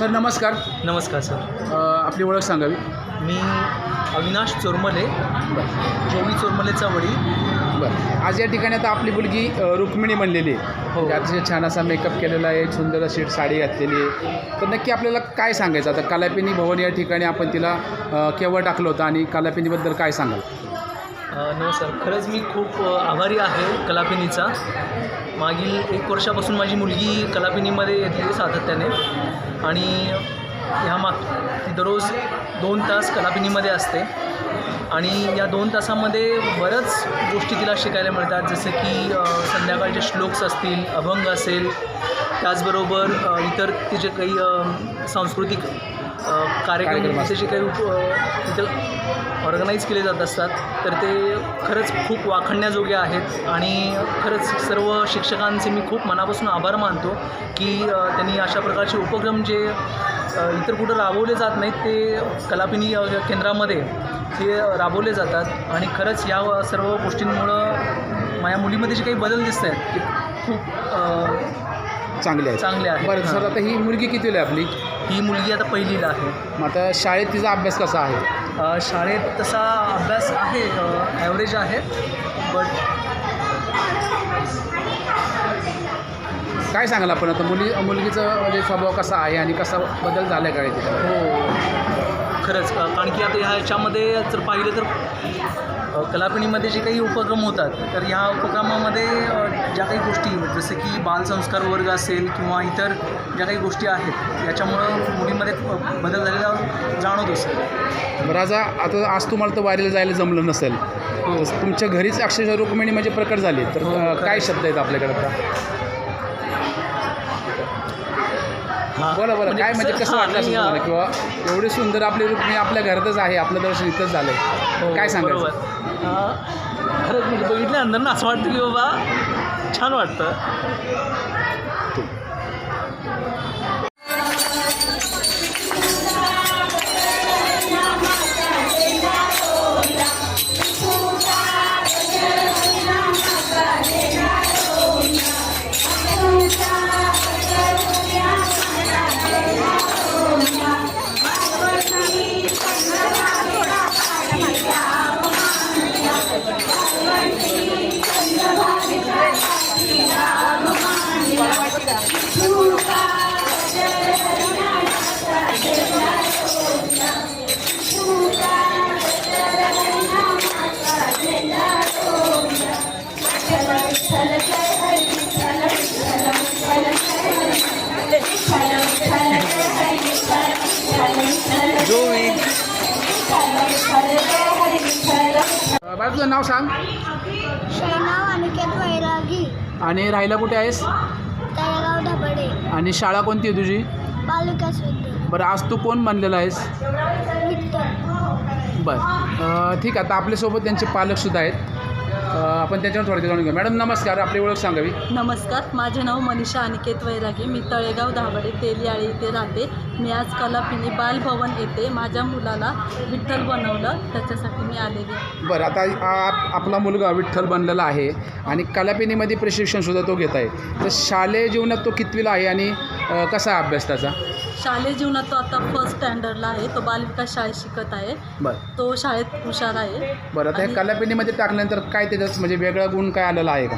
Sir नमस्कार. नमस्कार sir. अ, आपली ओळख सांगावी. मी अविनाश चोरमले जोवी चोरमलेचा वडील. बरं. आज या ठिकाणी आता आपली मुलगी अ, रुक्मिणी बनलेली आहे. हो. म्हणजे अतिशय छान असा मेकअप केलेला आहे सुंदर अशी साडी घातलेली आहे. तर नक्की आपल्याला काय सांगायचं? आता कलापिनी भवन या ठिकाणी आपण तिला अ, केव्हा टाकलं होतं आणि कलापिनीबद्दल काय सांगाल? नमस्कार खरंच मी खूप आभारी आहे कलापिनीचा. मागील एक वर्षापासून माझी मुलगी कलापिनीमध्ये येते सातत्याने. आणि ह्या माग ती दररोज दोन तास कलापिनीमध्ये असते. आणि या दोन तासामध्ये बऱ्याच गोष्टी तिला शिकायला मिळतात. जसं की संध्याकाळचे श्लोक्स असतील अभंग असेल. त्याचबरोबर इतर तिचे काही सांस्कृतिक कार्यक्रम. तिचे काही तिथं ऑर्गनाईज केले जात असतात तर ते खरंच खूप वाखणण्याजोगे आहेत आणि खरंच सर्व शिक्षकांचे मी खूप मनापासून आभार मानतो की त्यांनी अशा प्रकारचे उपक्रम जे इतर कुठं राबवले जात नाहीत ते कलापिनी केंद्रामध्ये ते राबवले जातात आणि खरंच या सर्व गोष्टींमुळं माझ्या मुलीमध्ये जे काही बदल दिसत आहेत ते खूप चांगले आहे चांगले आहेत. बरं सर. आता ही मुलगी कितीला आहे आपली? ही मुलगी आता पहिलीला आहे. मग आता शाळेत तिचा अभ्यास कसा आहे? अ, शाळेत तसा अभ्यास आहे ॲव्हरेज आहे बट काय सांगाल आपण? आता मुली मुलगीचं म्हणजे स्वभाव कसा आहे आणि कसा बदल झाला आहे काय तिचा हो. खरंच अ, कारण की आता ह्या ह्याच्यामध्ये जर पाहिलं तर अ, कलापिणीमध्ये जे काही उपक्रम होतात तर ह्या उपक्रमामध्ये अ, ज्या काही गोष्टी जसं की बालसंस्कार वर्ग असेल किंवा इतर ज्या काही गोष्टी आहेत याच्यामुळं मुलीमध्ये बदल झालेला जाणवतो सर. बरं आज आता आज तुम्हाला तर वारीला जायला जमलं नसेल. हो. तुमच्या घरीच अक्षरशः रुक्मिणी म्हणजे प्रकट झाली. तर हो. काय शब्द आहेत आपल्याकडे आता? हां. बोला बोला काय म्हणजे कसं वाटलं तुम्हाला? किंवा एवढी सुंदर आपली रुक्मिणी आपल्या घरातच आहे आपलं दर्शन इथंच झालंय. हो, काय सांगायचं? खरंच म्हणजे बघितल्यानंतर ना असं वाटतं की बाबा छान वाटतं. बाळा तुझं नाव सांग. अनिकेत वैरागी. आणि राहायला कुठे आहेस? तळेगाव आणि शाळा कोणती आहे तुझी? बालविकास विद्यालय बरं आज तू कोण बनलेला आहेस? विठ्ठल. बरं. अ, ठीक आहे आता आपल्यासोबत त्यांचे पालकसुद्धा आहेत. आपण त्याच्यावर थोडक्यात जाणून घेऊ. मॅडम नमस्कार. आपली ओळख सांगावी. नमस्कार. माझे नाव मनीषा अनिकेत वैरागे. मी तळेगाव दाभाडे तेलियाळी येथे राहते. मी आज कलापिनी बालभवन येथे माझ्या मुलाला विठ्ठल बनवलं. त्याच्यासाठी मी आलेली. बरं आता आ- आपला मुलगा विठ्ठल बनलेला आहे आणि कलापिनीमध्ये प्रशिक्षणसुद्धा तो घेत आहे. तर शालेय जीवनात तो कितवीला आहे आणि अ, कसा आहे अभ्यास त्याचा? शालेय जीवनात तो आता फर्स्ट स्टँडर्डला आहे. तो बालविकास शाळेत शिकत आहे. बरं. तो शाळेत हुशार आहे. बरं आता हे आणि- कलापिनीमध्ये टाकल्यानंतर काय त्याच्यात म्हणजे वेगळा गुण काय आलेला आहे का?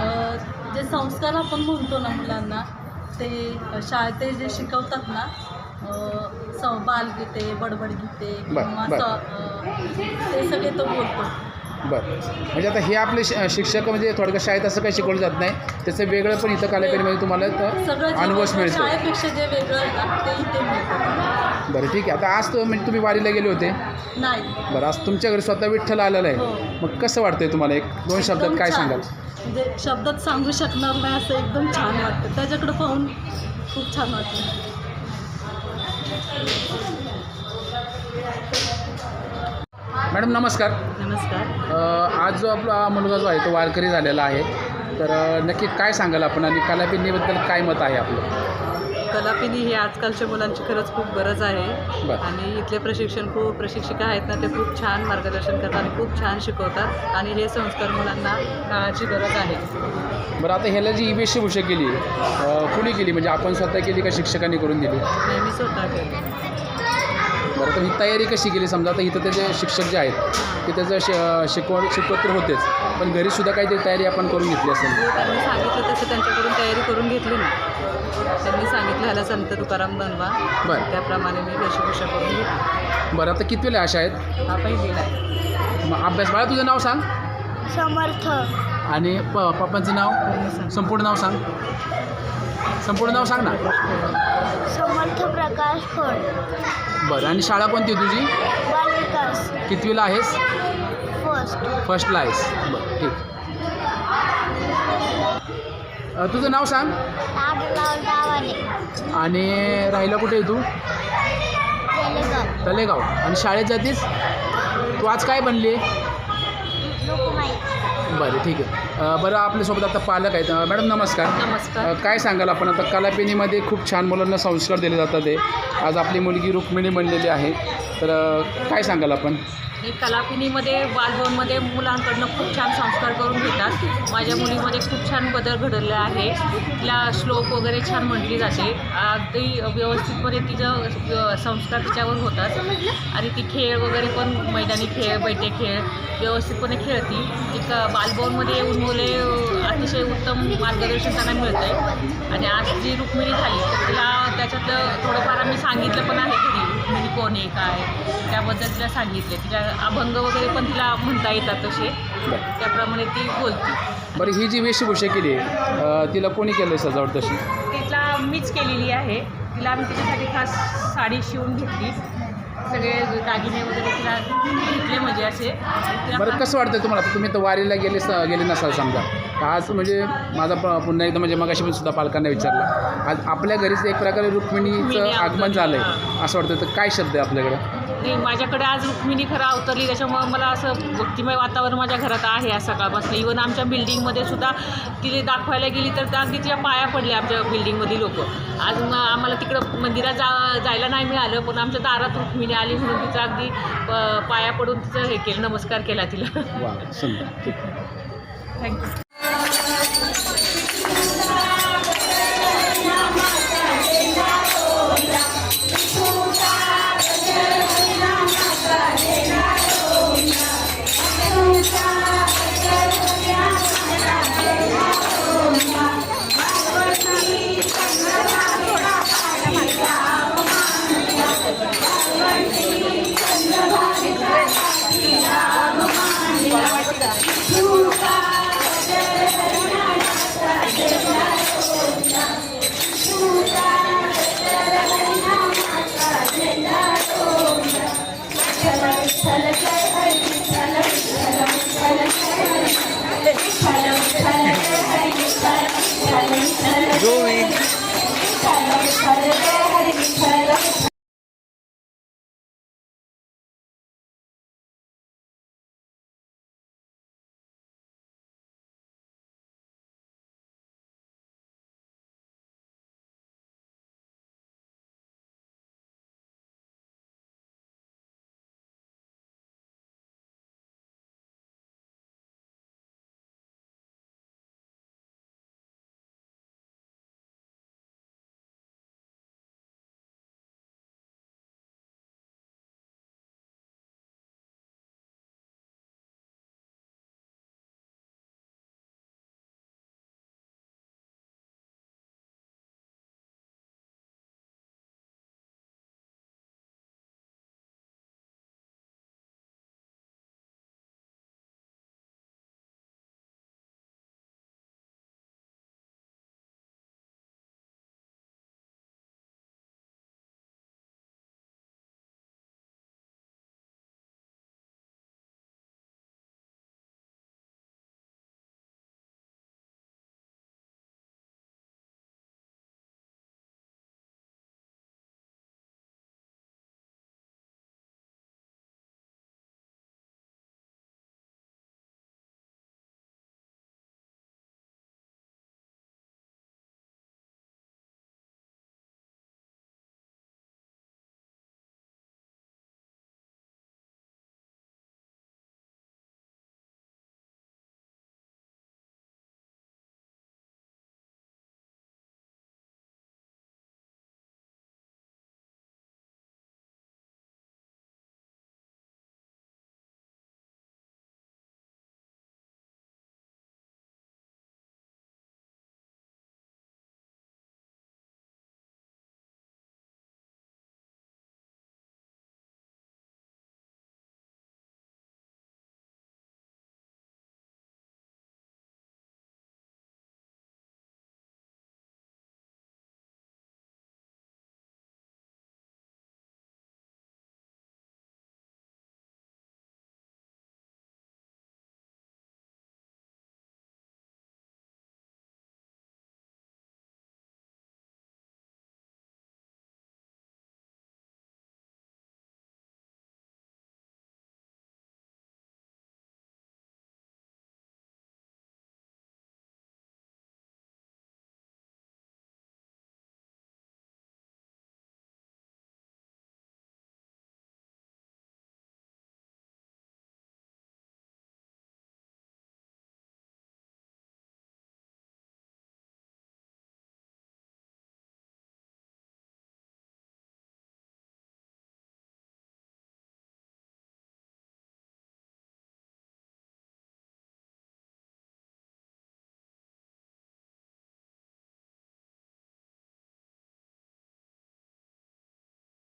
अ, जे संस्कार आपण म्हणतो ना मुलांना ते शाळेत ते जे शिकवतात ना अ, स बालगीते बडबडगीते बरं, किंवा बरं. स- अ, ते सगळे तो बोलतो. बरं. म्हणजे आता हे आपले शि- शिक्षक म्हणजे थोडक्यात शाळेत असं काही शिकवलं जात नाही. त्याचं वेगळं पण इथं कलापिनीमध्ये तुम्हाला सगळं तर जे अनुभव मिळतो. शाळेपेक्षा जे वेगळं आहे ना ते इथे मिळतं. बरं ठीक आहे. आता आज तो म्हणजे तुम्ही वारीला गेले होते. नाही. बरं आज तुमच्या घरी स्वतः विठ्ठल आलेला हो. आहे मग कसं वाटतंय तुम्हाला? एक दोन शब्दात एकदम काय छान. सांगाल? म्हणजे शब्दात सांगू शकणार नाही असं एकदम छान वाटतं. त्याच्याकडे पाहून खूप छान वाटतं. मॅडम नमस्कार. नमस्कार. अ, आज जो आपला मुलगा जो आहे तो वारकरी झालेला आहे. तर अ, नक्की काय सांगाल आपण आणि कलापिनीबद्दल काय मत आहे आपलं? कलापिनी ही आजकालच्या मुलांची खरंच खूप गरज आहे. बरं. आणि इथले प्रशिक्षण खूप प्रशिक्षिका आहेत ना ते खूप छान मार्गदर्शन करतात आणि खूप छान शिकवतात. आणि हे संस्कार मुलांना काळाची गरज आहे. बरं आता ह्याला जी ई वेशभूषा केली अ, कुणी केली? म्हणजे आपण स्वतः केली का शिक्षकांनी करून दिली? नेहमी स्वतः केलं. तर ही तयारी कशी केली? समजा आता इथं त्याचे शिक्षक जे आहेत ते त्याचं शि शिकवण शिकवत तर होतेच पण घरीसुद्धा काहीतरी तयारी आपण करून घेतली असेल. हो त्यांनी सांगितलं तसं त्यांच्याकडून तयारी करून घेतली ना. त्यांनी सांगितलं ह्याला संत तुकाराम बनवा. बरं. त्याप्रमाणे मी वेशभूषा करून घेतली. बरं आता कितवेला अशा आहेत हा पहिलीला आहे. मग अभ्यास बाळा तुझं नाव सांग. समर्थ. आणि प पप्पांचं नाव. संपूर्ण नाव सांग. संपूर्ण नाव सांग. ना. समर्थ प्रकाश फड. बरं आणि शाळा कोणती आहे तुझी? बालविकास. कितवीला आहेस? फर्स्ट फर्स्टला आहेस. बरं ठीक. तुझं नाव सांग. आणि राहिला कुठे आहे तू? तलेगाव. आणि शाळेत जातीस? तू आज काय बनली बरं ठीक आहे. बरं आपल्यासोबत आता पालक आहेत. मॅडम नमस्कार. नमस्कार. काय सांगाल आपण? आता कलापेनीमध्ये खूप छान मुलांना संस्कार दिले जातात ते आज आपली मुलगी रुक्मिणी बनलेली आहे. तर काय सांगाल आपण? मी कलापिनीमध्ये बालभवनमध्ये मुलांकडनं खूप छान संस्कार करून घेतात. माझ्या मुलीमध्ये खूप छान बदल घडलेला आहे. तिला श्लोक वगैरे छान म्हटली जाते. अगदी व्यवस्थितपणे तिचं संस्कार तिच्यावर होतात. आणि ती खेळ वगैरे पण मैदानी खेळ बैठे खेळ व्यवस्थितपणे खेळती. एक बालभवनमध्ये येऊन मुले अतिशय उत्तम मार्गदर्शन त्यांना मिळतं आहे आणि आज जी रुक्मिणी झाली तर तिला त्याच्यातलं थोडंफार आम्ही सांगितलं पण आहे घरी. रुक्मिणी कोण आहे काय त्याबद्दल तिला सांगितले. तिला अभंग वगैरे पण तिला म्हणता येतात तसे. बरं. त्याप्रमाणे ती बोलते. बरं ही जी वेशभूषा केली आहे अ, तिला कोणी केलं सजावट तशी? तिला मीच केलेली आहे. तिला आम्ही तिच्यासाठी खास साडी शिवून घेतली. सगळे दागिने वगैरे तिला घेतले म्हणजे असे. बरं कसं वाटतं तुम्हाला? तुम्ही तर वारीला गेले स- गेले नसाल समजा. तर आज म्हणजे माझा प- पुन्हा एकदा म्हणजे मगाशी पण सुद्धा पालकांना विचारलं. आज आपल्या घरीच एक प्रकारे रुक्मिणीचं रुक्मिणी आगमन अवतरली, झालं आहे असं वाटतं तर काय शब्द आहे आपल्याकडं? नाही माझ्याकडे आज रुक्मिणी खरं अवतरली त्याच्यामुळं मला असं भक्तिमय वातावरण माझ्या घरात आहे आज सकाळपासून. इवन आमच्या बिल्डिंगमध्ये सुद्धा तिला दाखवायला गेली तर त्या अगदी तिच्या पाया पडले आमच्या बिल्डिंगमधली लोक. आज मग आम्हाला तिकडं मंदिरात जा जायला नाही मिळालं पण आमच्या दारात रुक्मिणी आली म्हणून तिचं अगदी प- पाया पडून तिचं हे केलं नमस्कार केला तिला. Thank you doing?